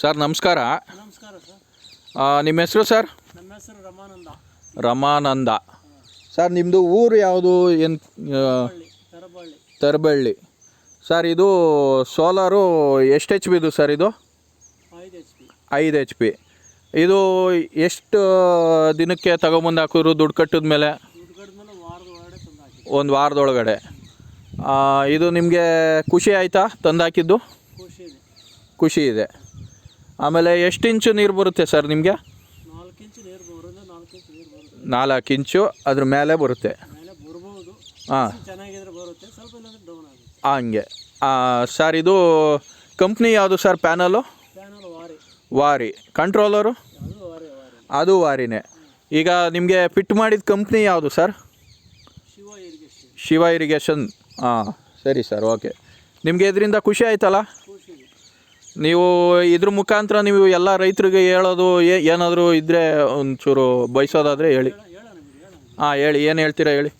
Sir ನಮಸ್ಕಾರ. ನಮಸ್ಕಾರ sir. ಆ, ನಿಮ್ಮ ಹೆಸರು ಸರ್? ನಮ್ಮ ಹೆಸರು ರಮಾನಂದ. ರಮಾನಂದ. ಸರ್ ನಿಮ್ಮದು ಊರು ಯಾವುದು? ಏನು ತರಬಳ್ಳಿ ತರಬಳ್ಳಿ. ಸರ್ ಇದು ಸೋಲಾರು ಎಷ್ಟು ಎಚ್ ಪಿದು ಸರ್ ಇದು? ಐದು ಎಚ್ ಪಿ ಐದು ಎಚ್ ಪಿ ಇದು ಎಷ್ಟು ದಿನಕ್ಕೆ ತಗೊಂಬಂದು ಹಾಕಿದ್ರು ದುಡ್ಡು ಕಟ್ಟಿದ ಮೇಲೆ? ದುಡ್ಡು ಕಡಿದ್ಮೇಲೆ ವಾರದ ಒಳಗಡೆ ತಂದು ಹಾಕಿ ಒಂದು ವಾರದೊಳಗಡೆ. ಇದು ನಿಮಗೆ ಖುಷಿ ಆಯಿತಾ ತಂದು ಹಾಕಿದ್ದು? ಖುಷಿ ಇದೆ. ಖುಷಿ ಇದೆ. ಆಮೇಲೆ ಎಷ್ಟು ಇಂಚು ನೀರು ಬರುತ್ತೆ ಸರ್ ನಿಮಗೆ? ನಾಲ್ಕು ಇಂಚು ಅದ್ರ ಮೇಲೆ ಬರುತ್ತೆ. ಹಾಂ. ಹಂಗೆ. ಸರ್ ಇದು ಕಂಪ್ನಿ ಯಾವುದು ಸರ್ ಪ್ಯಾನಲು? ವಾರಿ. ಕಂಟ್ರೋಲರು? ಅದು ವಾರಿ ವಾರಿ ಅದು ವಾರಿನೇ. ಈಗ ನಿಮಗೆ ಫಿಟ್ ಮಾಡಿದ ಕಂಪ್ನಿ ಯಾವುದು ಸರ್? ಶಿವ ಇರಿಗೇಷನ್. ಹಾಂ ಸರಿ ಸರ್, ಓಕೆ. ನಿಮಗೆ ಇದರಿಂದ ಖುಷಿ ಆಯ್ತಲ್ಲ? ನೀವು ಇದ್ರ ಮುಖಾಂತರ ನೀವು ಎಲ್ಲ ರೈತರಿಗೆ ಹೇಳೋದು ಏನಾದರೂ ಇದ್ದರೆ ಒಂಚೂರು ಬಯಸೋದಾದರೆ ಹೇಳಿ. ಹಾಂ, ಹೇಳಿ. ಏನು ಹೇಳ್ತೀರಾ ಹೇಳಿ.